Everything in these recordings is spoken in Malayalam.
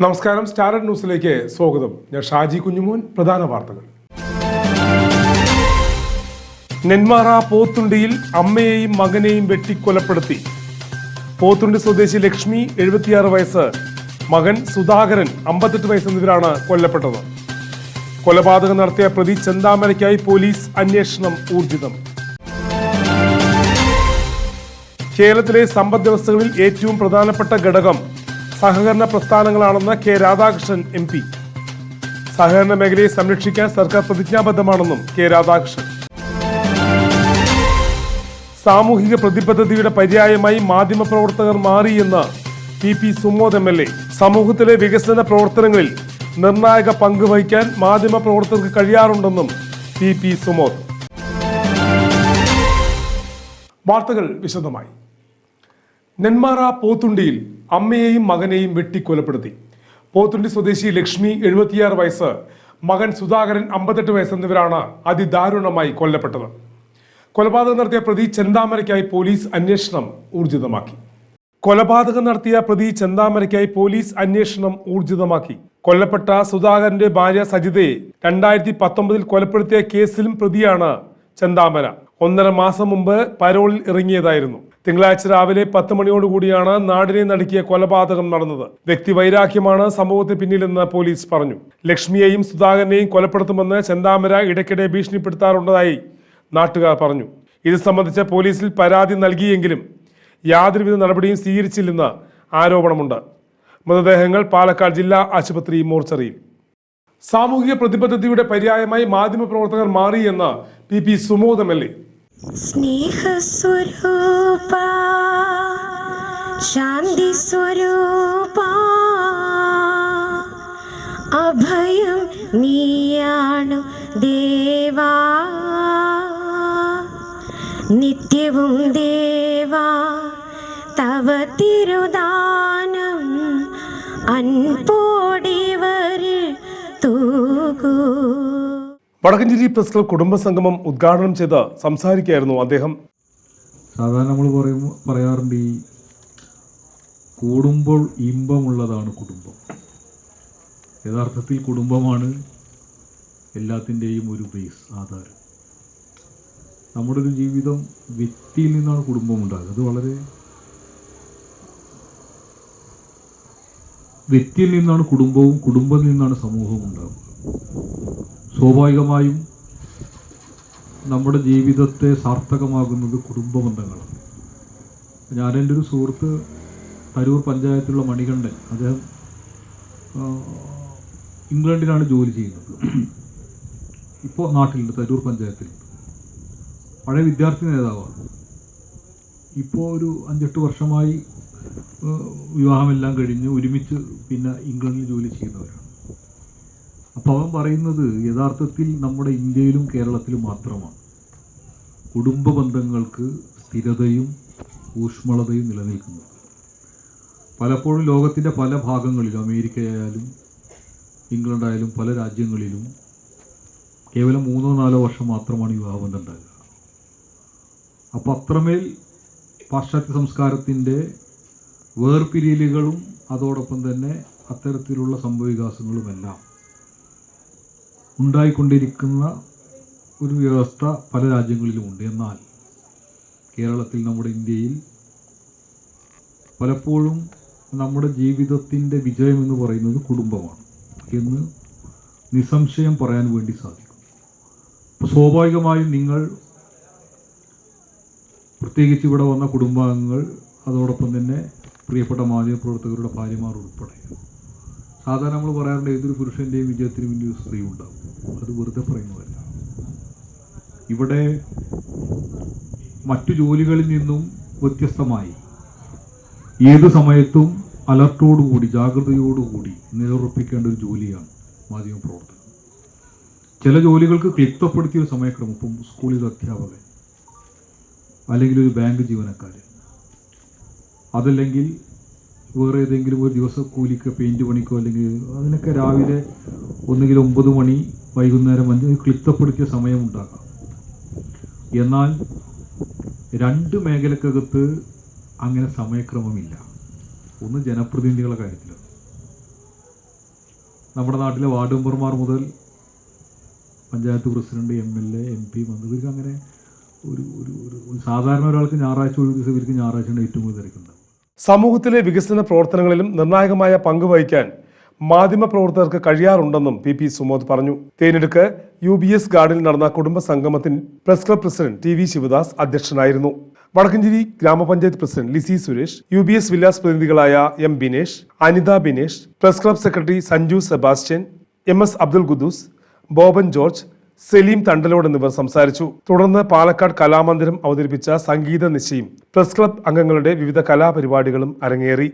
നമസ്കാരം. സ്റ്റാർഡ് ന്യൂസിലേക്ക് സ്വാഗതം. ഞാൻ ഷാജി കുഞ്ഞുമോൻ. പ്രധാന വാർത്തകൾ. നെന്മാറ പോത്തുണ്ടിയിൽ അമ്മയെയും മകനെയും വെട്ടിക്കൊലപ്പെടുത്തി പോത്തുണ്ടി സ്വദേശി ലക്ഷ്മി എഴുപത്തിയാറ് വയസ്സ്. മകൻ സുധാകരൻ അമ്പത്തെട്ട് വയസ്സ് എന്നിവരാണ് കൊല്ലപ്പെട്ടത്. കൊലപാതകം നടത്തിയ പ്രതി ചെന്താമരയ്ക്കായി പോലീസ് അന്വേഷണം ഊർജിതം. കേരളത്തിലെ സമ്പദ് വ്യവസ്ഥകളിൽ ഏറ്റവും പ്രധാനപ്പെട്ട ഘടകം സഹകരണ പ്രസ്ഥാനങ്ങളാണെന്ന് കെ രാധാകൃഷ്ണൻ എം പി. സഹകരണ മേഖലയെ സംരക്ഷിക്കാൻ സർക്കാർ പ്രതിജ്ഞാബദ്ധമാണെന്നും കെ രാധാകൃഷ്ണൻ. സാമൂഹിക പ്രതിബദ്ധതയുടെ പര്യായമായി മാധ്യമപ്രവർത്തകർ മാറിയെന്ന് P P Sumod M L A. സമൂഹത്തിലെ വികസന പ്രവർത്തനങ്ങളിൽ നിർണായക പങ്ക് വഹിക്കാൻ മാധ്യമപ്രവർത്തകർക്ക് കഴിയാറുണ്ടെന്നും പി പി സുമോദ്. വാർത്തകൾ വിശദമായി. നെന്മാറ പോത്തുണ്ടിയിൽ അമ്മയെയും മകനെയും വെട്ടിക്കൊലപ്പെടുത്തി പോത്തുണ്ടി സ്വദേശി ലക്ഷ്മി എഴുപത്തിയാറ് വയസ്സ് മകൻ സുധാകരൻ അമ്പത്തെട്ട് വയസ്സ് എന്നിവരാണ് അതിദാരുണമായി കൊല്ലപ്പെട്ടത്. കൊലപാതകം നടത്തിയ പ്രതി ചെന്താമരയ്ക്കായി പോലീസ് അന്വേഷണം ഊർജിതമാക്കി. കൊലപാതകം നടത്തിയ പ്രതി ചെന്താമരയ്ക്കായി പോലീസ് അന്വേഷണം ഊർജിതമാക്കി. കൊല്ലപ്പെട്ട സുധാകരന്റെ ഭാര്യ സജിതയെ രണ്ടായിരത്തി പത്തൊമ്പതിൽ കൊലപ്പെടുത്തിയ കേസിലും പ്രതിയാണ് ചെന്താമര. ഒന്നര മാസം മുമ്പ് പരോളിൽ ഇറങ്ങിയതായിരുന്നു. തിങ്കളാഴ്ച രാവിലെ പത്ത് മണിയോടുകൂടിയാണ് നാടിനെ നടുക്കിയ കൊലപാതകം നടന്നത്. വ്യക്തി വൈരാഗ്യമാണ് സംഭവത്തിന് പിന്നിലെന്ന് പോലീസ് പറഞ്ഞു. ലക്ഷ്മിയെയും സുധാകരനെയും കൊലപ്പെടുത്തുമെന്ന് ചെന്താമര ഇടയ്ക്കിടെ ഭീഷണിപ്പെടുത്താറുണ്ടതായി നാട്ടുകാർ പറഞ്ഞു. ഇത് സംബന്ധിച്ച് പോലീസിൽ പരാതി നൽകിയെങ്കിലും യാതൊരുവിധ നടപടിയും സ്വീകരിച്ചില്ലെന്ന് ആരോപണമുണ്ട്. മൃതദേഹങ്ങൾ പാലക്കാട് ജില്ലാ ആശുപത്രി മോർച്ചറിയിൽ. സാമൂഹിക പ്രതിബദ്ധതയുടെ പര്യായമായി മാധ്യമപ്രവർത്തകർ മാറിയെന്ന് P P Sumod M L A. സ്നേഹസ്വരൂപ ശാന്തി സ്വരൂപ അഭയം നീയാണു ദേവാ. നിത്യവും ദേവാ തവ തിരുദാനം അൻപോടിവരിൽ വടക്കഞ്ചേരി പ്രസ് ക്ലബ് കുടുംബസംഗമം ഉദ്ഘാടനം ചെയ്ത് സംസാരിക്കുകയായിരുന്നു അദ്ദേഹം. സാധാരണ നമ്മൾ പറയും പറയാറുണ്ട് ഈ കൂടുമ്പോൾ ഇമ്പമുള്ളതാണ് കുടുംബം. യഥാർത്ഥത്തിൽ കുടുംബമാണ് എല്ലാത്തിന്റെയും ഒരു ബേസ് ആധാരം. നമ്മുടെ ഒരു ജീവിതം വ്യക്തിയിൽ നിന്നാണ് കുടുംബം ഉണ്ടാകുക അത് വളരെ വ്യക്തിയിൽ നിന്നാണ് കുടുംബവും കുടുംബത്തിൽ നിന്നാണ് സമൂഹവും ഉണ്ടാകുന്നത്. സ്വാഭാവികമായും നമ്മുടെ ജീവിതത്തെ സാർത്ഥകമാകുന്നത് കുടുംബ ബന്ധങ്ങളാണ്. ഞാനെന്റെ ഒരു സുഹൃത്ത് തരൂർ പഞ്ചായത്തിലുള്ള മണികണ്ഠൻ. അദ്ദേഹം ഇംഗ്ലണ്ടിലാണ് ജോലി ചെയ്യുന്നത്. ഇപ്പോൾ നാട്ടിലുണ്ട് തരൂർ പഞ്ചായത്തിൽ. പഴയ വിദ്യാർത്ഥി നേതാവാണ്. ഇപ്പോൾ ഒരു അഞ്ചെട്ട് വർഷമായി വിവാഹമെല്ലാം കഴിഞ്ഞ് ഒരുമിച്ച് പിന്നെ ഇംഗ്ലണ്ടിൽ ജോലി ചെയ്യുന്നവരാണ്. അപ്പോൾ അവൻ പറയുന്നത് യഥാർത്ഥത്തിൽ നമ്മുടെ ഇന്ത്യയിലും കേരളത്തിലും മാത്രമാണ്. കുടുംബ ബന്ധങ്ങൾക്ക് സ്ഥിരതയും ഊഷ്മളതയും നിലനിൽക്കുന്നത് പലപ്പോഴും ലോകത്തിന്റെ പല ഭാഗങ്ങളിലും അമേരിക്കയായാലും ഇംഗ്ലണ്ടായാലും പല രാജ്യങ്ങളിലും കേവലം മൂന്നോ നാലോ വർഷം മാത്രമാണ് വിവാഹബന്ധം ഉണ്ടാകുക അപ്പോൾ അത്രമേൽ പാശ്ചാത്യ സംസ്കാരത്തിന്റെ വേർപിരിയലുകളും അതോടൊപ്പം തന്നെ അത്തരത്തിലുള്ള സംഭവവികാസങ്ങളുമെല്ലാം ഉണ്ടായിക്കൊണ്ടിരിക്കുന്ന ഒരു വ്യവസ്ഥ പല രാജ്യങ്ങളിലുമുണ്ട്. എന്നാൽ കേരളത്തിൽ നമ്മുടെ ഇന്ത്യയിൽ പലപ്പോഴും നമ്മുടെ ജീവിതത്തിന്റെ വിജയം എന്ന് പറയുന്നത് കുടുംബമാണ് എന്ന് നിസ്സംശയം പറയാൻ വേണ്ടി സാധിക്കും. സ്വാഭാവികമായും നിങ്ങൾ പ്രത്യേകിച്ച് ഇവിടെ വന്ന കുടുംബാംഗങ്ങൾ അതോടൊപ്പം തന്നെ പ്രിയപ്പെട്ട മാധ്യമപ്രവർത്തകരുടെ ഭാര്യമാർ ഉൾപ്പെടെ സാധാരണ നമ്മൾ പറയാറുണ്ട് ഏതൊരു പുരുഷന്റെയും വിജയത്തിന് മുന്നിൽ സ്ത്രീ ഉണ്ടാവും. അത് വെറുതെ പറയുന്നതല്ല. ഇവിടെ മറ്റു ജോലികളിൽ നിന്നും വ്യത്യസ്തമായി ഏത് സമയത്തും അലർട്ടോടുകൂടി ജാഗ്രതയോടുകൂടി നിലയുറപ്പിക്കേണ്ട ഒരു ജോലിയാണ് മാധ്യമ പ്രവർത്തനം ചില ജോലികൾക്ക് ക്ലിപ്തപ്പെടുത്തിയ ഒരു സമയക്രമം ഇപ്പം സ്കൂളിൽ അധ്യാപകൻ അല്ലെങ്കിൽ ഒരു ബാങ്ക് ജീവനക്കാരൻ. അതല്ലെങ്കിൽ വേറെ ഏതെങ്കിലും ഒരു ദിവസം കൂലിക്ക് പെയിന്റ് പണിക്കോ അല്ലെങ്കിൽ അതിനൊക്കെ രാവിലെ ഒന്നുകിൽ ഒമ്പത് മണി വൈകുന്നേരം അഞ്ച് ക്ലിപ്തപ്പെടുത്തിയ സമയമുണ്ടാകാം എന്നാൽ രണ്ട് മേഖലക്കകത്ത് അങ്ങനെ സമയക്രമമില്ല. ഒന്ന് ജനപ്രതിനിധികളുടെ കാര്യത്തിൽ നമ്മുടെ നാട്ടിലെ വാർഡ് മെമ്പർമാർ മുതൽ panchayat president M L A M P മന്ത്രി ഇവർക്ക് അങ്ങനെ ഒരു ഒരു ഒരു- സാധാരണ ഒരാൾക്ക് ഞായറാഴ്ച ഒഴിവ് ദിവസം ഇവർക്ക് ഞായറാഴ്ചയാണ് ഏറ്റവും കൂടുതൽ തിരക്കുണ്ടാവും സമൂഹത്തിലെ വികസന പ്രവർത്തനങ്ങളിലും നിർണായകമായ പങ്ക് വഹിക്കാൻ മാധ്യമ പ്രവർത്തകർക്ക് കഴിയാറുണ്ടെന്നും പി പി സുമോദ് പറഞ്ഞു. തേനെടുക്ക് യു ബി എസ് ഗാർഡിൽ നടന്ന കുടുംബ സംഗമത്തിൽ press club president T V Sivadas അധ്യക്ഷനായിരുന്നു. വടക്കഞ്ചേരി ഗ്രാമപഞ്ചായത്ത് president Lissy Suresh U B S villas പ്രതിനിധികളായ M Binesh Anitha Binesh press club secretary Sanju Sebastian M S Abdul Khudus Boban George Saleem Thandalode എന്നിവർ സംസാരിച്ചു. തുടർന്ന് പാലക്കാട് കലാമന്ദിരം അവതരിപ്പിച്ച സംഗീത നിശയും പ്രസ് ക്ലബ് അംഗങ്ങളുടെ വിവിധ കലാപരിപാടികളും അരങ്ങേറി.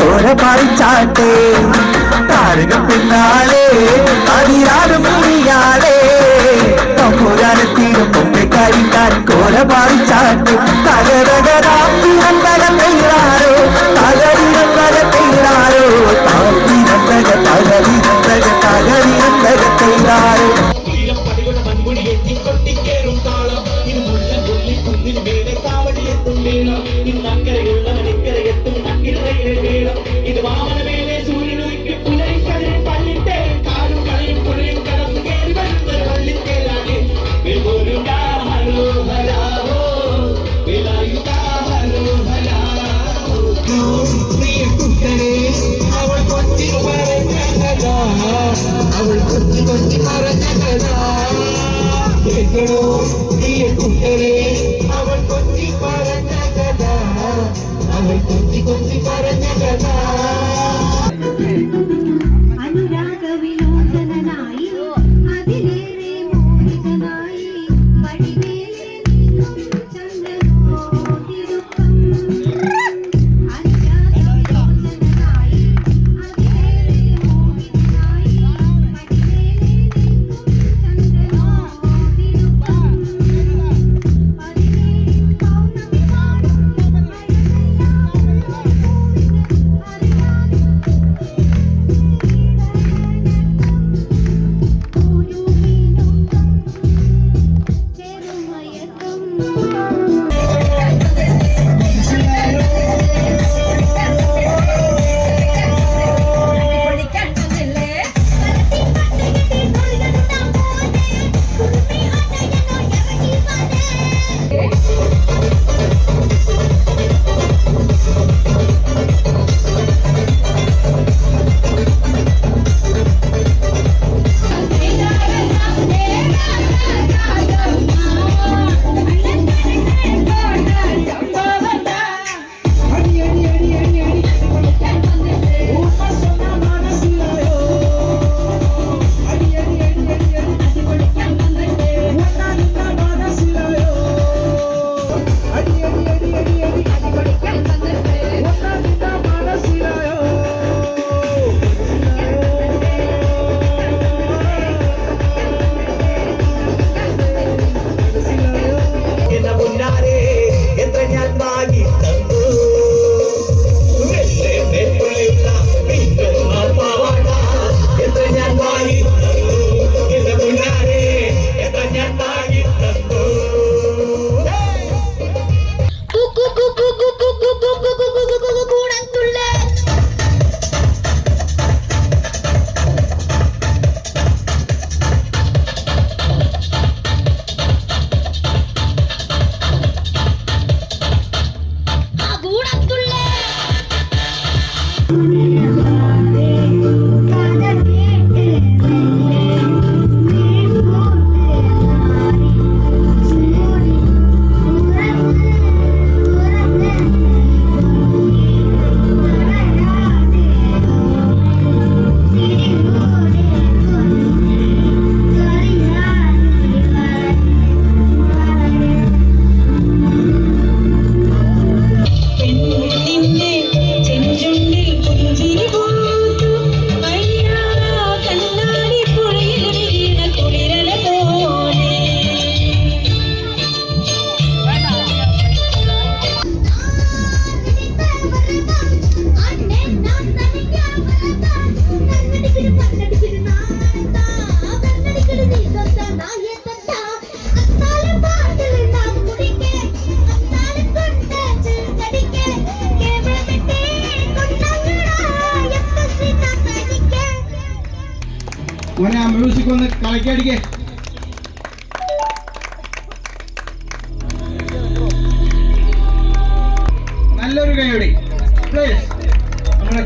കോര പാടിച്ചാട്ടെ. താരക कल्लारे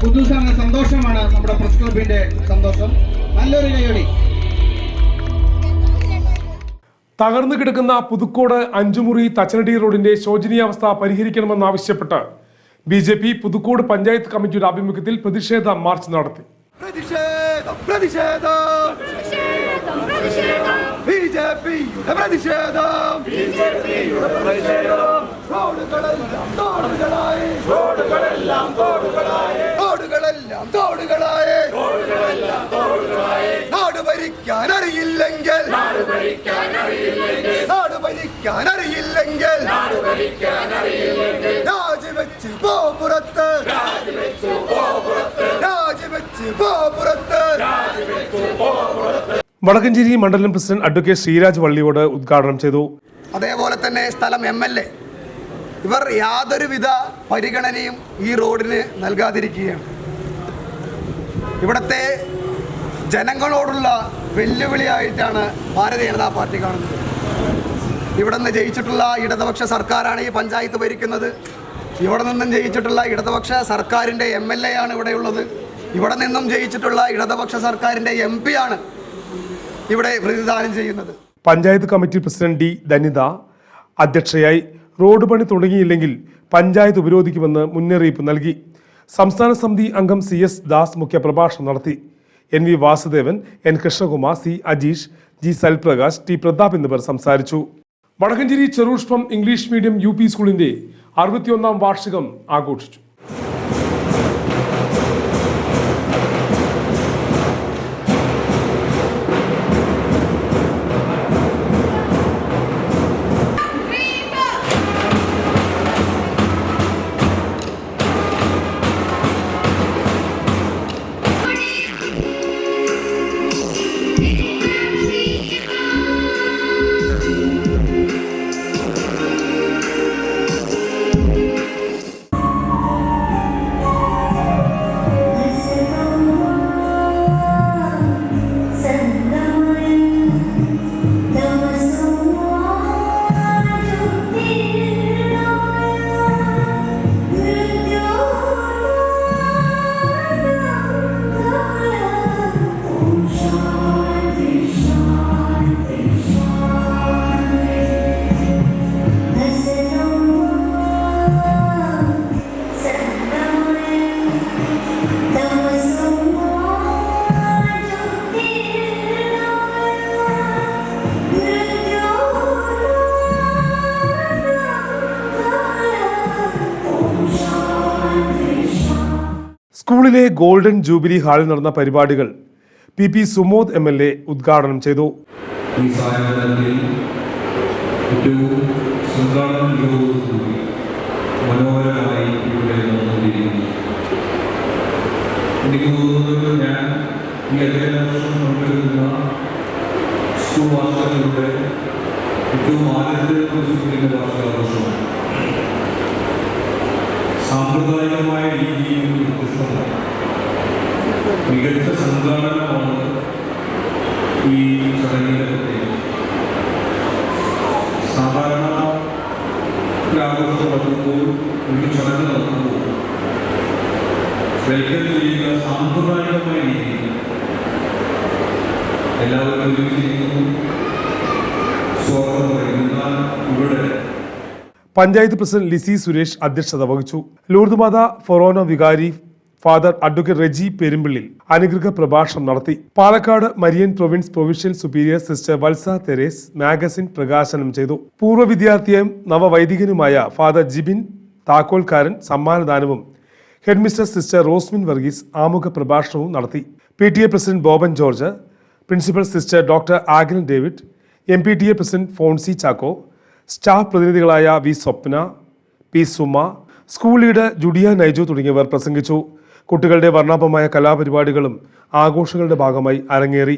കുദൂസാണ് സന്തോഷമാണ് നമ്മുടെ പ്രസ് ക്ലബിന്റെ സന്തോഷം. നല്ലൊരു കൈയടി തകർന്നു കിടക്കുന്ന പുതുക്കോട് അഞ്ചുമുറി തച്ചനടി റോഡിന്റെ ശോചനീയാവസ്ഥ പരിഹരിക്കണമെന്നാവശ്യപ്പെട്ട് B J P Puthukode panchayat committee ആഭിമുഖ്യത്തിൽ പ്രതിഷേധ മാർച്ച് നടത്തി. പ്രതിഷേധം പ്രതിഷേധം. ബി ജെ പിയുടെ പ്രതിഷേധം. റോഡുകളെല്ലാം തോടുകളായി. റോഡുകളെല്ലാം അറിയില്ലെങ്കിൽ രാജിവെച്ച് പോ പുറത്ത് രാജിവെച്ച് പോ പുറത്ത് വടക്കഞ്ചേരി മണ്ഡലം പ്രസിഡന്റ് അഡ്വക്കേറ്റ് ശ്രീരാജ് വള്ളിയോട് ഉദ്ഘാടനം ചെയ്തു. അതേപോലെ തന്നെ സ്ഥലം എം എൽ എ. ഇവർ യാതൊരുവിധ പരിഗണനയും ഈ റോഡിന് നൽകാതിരിക്കുകയാണ്. ഇവിടത്തെ ജനങ്ങളോടുള്ള വെല്ലുവിളിയായിട്ടാണ് ഭാരതീയ ജനതാ പാർട്ടി കാണുന്നത്. ഇവിടെ നിന്ന് ജയിച്ചിട്ടുള്ള ഇടതുപക്ഷ സർക്കാരാണ് ഈ പഞ്ചായത്ത് ഭരിക്കുന്നത്. ഇവിടെ നിന്നും ജയിച്ചിട്ടുള്ള ഇടതുപക്ഷ സർക്കാരിന്റെ എം എൽ എ ആണ് ഇവിടെയുള്ളത്. ഇവിടെ നിന്നും ജയിച്ചിട്ടുള്ള ഇടതുപക്ഷ സർക്കാരിന്റെ എം പി ആണ് ഇവിടെ പ്രതിദാനം ചെയ്യുന്നത്. Panchayat committee president D Dhanitha അധ്യക്ഷയായി റോഡ് പണി തുടങ്ങിയില്ലെങ്കിൽ പഞ്ചായത്ത് ഉപരോധിക്കുമെന്ന് മുന്നറിയിപ്പ് നൽകി. സംസ്ഥാന സമിതി അംഗം സി എസ് ദാസ് മുഖ്യപ്രഭാഷണം നടത്തി. N V Vasudevan N Krishnakumar C Ajeesh G Salprakash T Prathap എന്നിവർ സംസാരിച്ചു. Vadakkencherry Cherupushpam English medium U P സ്കൂളിന്റെ അറുപത്തിയൊന്നാം വാർഷികം ആഘോഷിച്ചു. സ്കൂളിലെ ഗോൾഡൻ ജൂബിലി ഹാളിൽ നടന്ന പരിപാടികൾ P P Sumod M L A ഉദ്ഘാടനം ചെയ്തു. സാമ്പ്രദായികമായ രീതിയിൽ മികച്ച സംഘാടനമാണ് ഈ പ്രത്യേകത. സാധാരണ ആഘോഷം നടത്തുമ്പോൾ ഒരു ചടങ്ങ് നടക്കുമ്പോൾ വെൽക്കം ചെയ്യുക സാമ്പ്രദായികമായ രീതിയിൽ എല്ലാവരും ഒരുമിച്ചിരിക്കുന്നു സ്വാഗതം പഞ്ചായത്ത് പ്രസിഡന്റ് ലിസി സുരേഷ് അധ്യക്ഷത വഹിച്ചു. ലൂർദുമാത ഫൊറോനോ വികാരി ഫാദർ അഡ്വക്കേറ്റ് റെജി പെരുമ്പിള്ളിൽ അനുഗ്രഹ പ്രഭാഷണം നടത്തി. Palakkad Marian province provincial superior sister Valsa Therese magazine പ്രകാശനം ചെയ്തു. പൂർവ വിദ്യാർത്ഥിയും നവവൈദികനുമായ ഫാദർ ജിബിൻ താക്കോൽക്കാരൻ സമ്മാനദാനവും ഹെഡ്മിസ്റ്റർ സിസ്റ്റർ റോസ്മിൻ വർഗീസ് ആമുഖ പ്രഭാഷണവും നടത്തി. P T A president Boban George principal sister doctor Agnel David M P T A president Fonsy Chacko staff പ്രതിനിധികളായ V Swapna P Suma school leader Judiya Naiju തുടങ്ങിയവർ പ്രസംഗിച്ചു. കുട്ടികളുടെ വർണാഭമായ കലാപരിപാടികളും ആഘോഷങ്ങളുടെ ഭാഗമായി അരങ്ങേറി.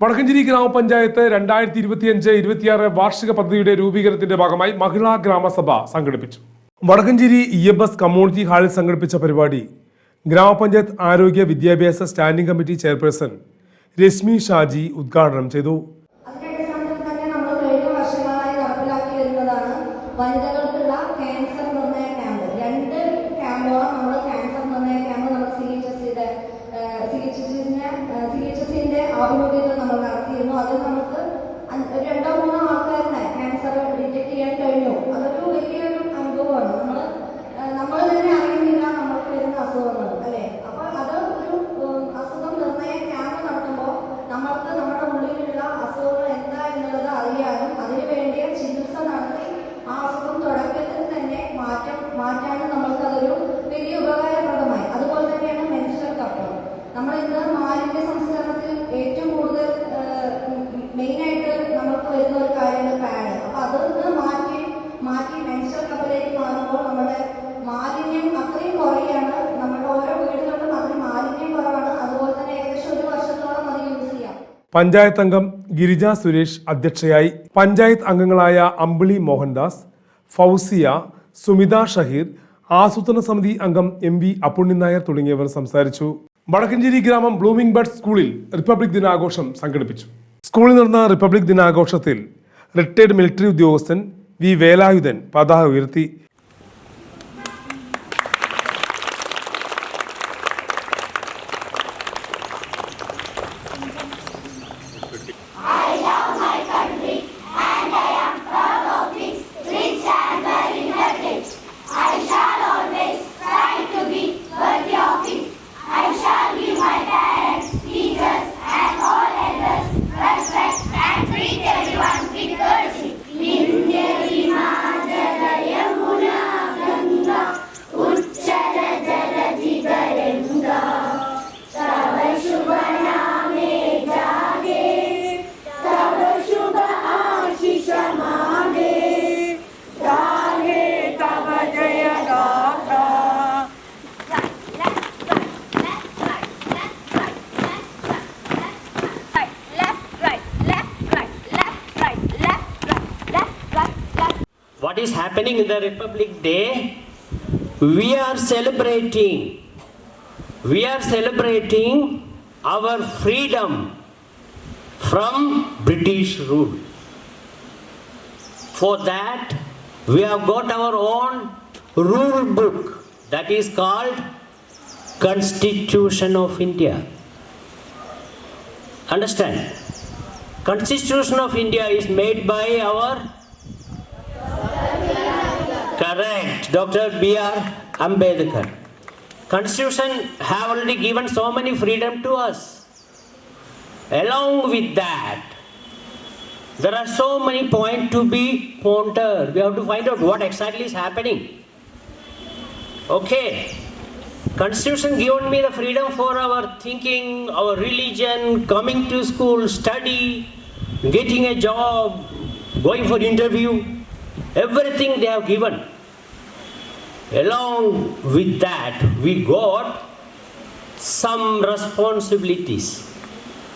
വടക്കഞ്ചേരി ഗ്രാമപഞ്ചായത്ത് രണ്ടായിരത്തി ഇരുപത്തിയഞ്ച് ഇരുപത്തിയാറ് വാർഷിക പദ്ധതിയുടെ രൂപീകരണത്തിന്റെ ഭാഗമായി മഹിളാ ഗ്രാമസഭ സംഘടിപ്പിച്ചു. Vadakkencherry E M S community ഹാളിൽ സംഘടിപ്പിച്ച പരിപാടി ഗ്രാമപഞ്ചായത്ത് ആരോഗ്യ വിദ്യാഭ്യാസ standing committee chairperson Reshmi Shaji ഉദ്ഘാടനം ചെയ്തു. പഞ്ചായത്ത് അംഗം ഗിരിജ സുരേഷ് അധ്യക്ഷയായി പഞ്ചായത്ത് അംഗങ്ങളായ അമ്പിളി മോഹൻദാസ് ഫൗസിയ സുമിത ഷഹീർ ആസൂത്രണ സമിതി അംഗം എം വി അപ്പുണ്ണി നായർ തുടങ്ങിയവർ സംസാരിച്ചു. വടക്കഞ്ചേരി ഗ്രാമം ബ്ലൂമിംഗ് ബർഡ് സ്കൂളിൽ റിപ്പബ്ലിക് ദിനാഘോഷം സംഘടിപ്പിച്ചു. സ്കൂളിൽ നടന്ന റിപ്പബ്ലിക് ദിനാഘോഷത്തിൽ റിട്ടയർഡ് മിലിറ്ററി ഉദ്യോഗസ്ഥൻ വി വേലായുധൻ പതാക ഉയർത്തി. The Republic Day? We are celebrating. We are celebrating our freedom from British rule. For that, we have got our own rule book that is called Constitution of India. Understand? Constitution of India is made by our Correct, Dr. B.R. Ambedkar. Constitution have already given so many freedom to us. Along with that, there are so many points to be pondered. We have to find out what exactly is happening. Okay. Constitution given me the freedom for our thinking, our religion, coming to school, study, getting a job, going for interview. Everything they have given. Along with that, we got some responsibilities.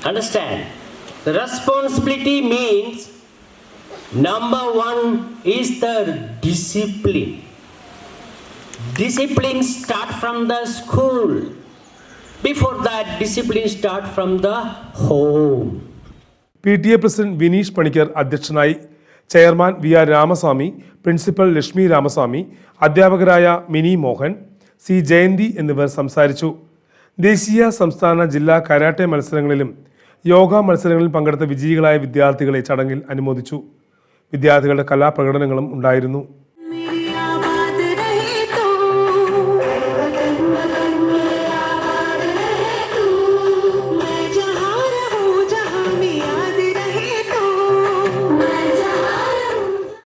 Understand? The responsibility means number one is the discipline. Discipline start from the school. Before that, discipline start from the home. P T A president Vineesh Panicker അധ്യക്ഷനായി chairman V R Ramaswamy principal Lakshmi Ramaswamy അധ്യാപകരായ മിനി മോഹൻ സി ജയന്തി എന്നിവർ സംസാരിച്ചു. ദേശീയ സംസ്ഥാന ജില്ലാ കരാട്ടെ മത്സരങ്ങളിലും യോഗ മത്സരങ്ങളിലും പങ്കെടുത്ത വിജയികളായ വിദ്യാർത്ഥികളെ ചടങ്ങിൽ അനുമോദിച്ചു. വിദ്യാർത്ഥികളുടെ കലാപ്രകടനങ്ങളും ഉണ്ടായിരുന്നു.